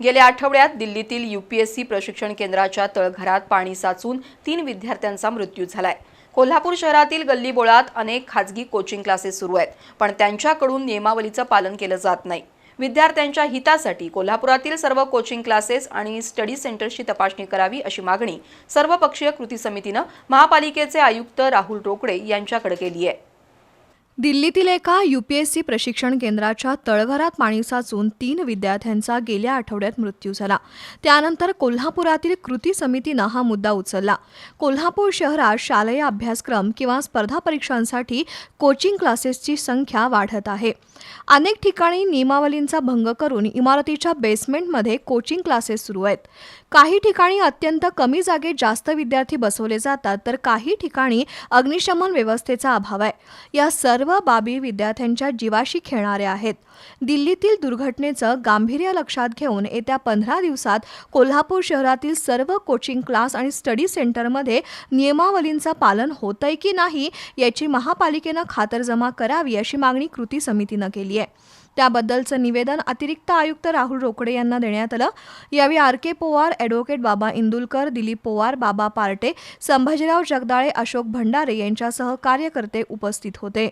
गेल्या आठवड्यात दिल्लीतील यूपीएससी प्रशिक्षण केंद्राच्या तळघरात पाणी साचून तीन विद्यार्थ्यांचा मृत्यू झालाय. कोल्हापूर शहरातील गल्लीबोळात अनेक खाजगी कोचिंग क्लासेस सुरू आहेत पण त्यांच्याकडून नियमावलीचं पालन केलं जात नाही. विद्यार्थ्यांच्या हितासाठी कोल्हापुरातील सर्व कोचिंग क्लासेस आणि स्टडी सेंटर्सची तपासणी करावी अशी मागणी सर्वपक्षीय कृती समितीनं महापालिकेचे आयुक्त राहुल रोकडे यांच्याकडे केली आहे. दिल्लीतील एका यूपीएससी प्रशिक्षण केंद्राच्या तळघरात पाणी साचून तीन विद्यार्थ्यांचा गेल्या आठवड्यात मृत्यू झाला. त्यानंतर कोल्हापुरातील कृती समितीनं हा मुद्दा उचलला. कोल्हापूर शहरात शालेय अभ्यासक्रम किंवा स्पर्धा परीक्षांसाठी कोचिंग क्लासेसची संख्या वाढत आहे. अनेक ठिकाणी नियमावलींचा भंग करून इमारतीच्या बेसमेंटमध्ये कोचिंग क्लासेस सुरू आहेत. काही ठिकाणी अत्यंत कमी जागेत जास्त विद्यार्थी बसवले जातात तर काही ठिकाणी अग्निशमन व्यवस्थेचा अभाव आहे. या सर्व बाबी विद्यार्थ्यांच्या जीवाशी खेळणाऱ्या आहेत. दिल्लीतील दुर्घटनेचं गांभीर्य लक्षात घेऊन येत्या पंधरा दिवसात कोल्हापूर शहरातील सर्व कोचिंग क्लास आणि स्टडी सेंटरमध्ये नियमावलींचं पालन होतंय की नाही याची महापालिकेनं खातरजमा करावी अशी मागणी कृती समितीनं केली आहे. त्याबद्दलचं निवेदन अतिरिक्त आयुक्त राहुल रोकडे यांना देण्यात आलं. यावेळी आर के पोवार ॲडव्होकेट बाबा इंदुलकर दिलीप पोवार बाबा पार्टे संभाजीराव जगदाळे अशोक भंडारे यांच्यासह कार्यकर्ते उपस्थित होते.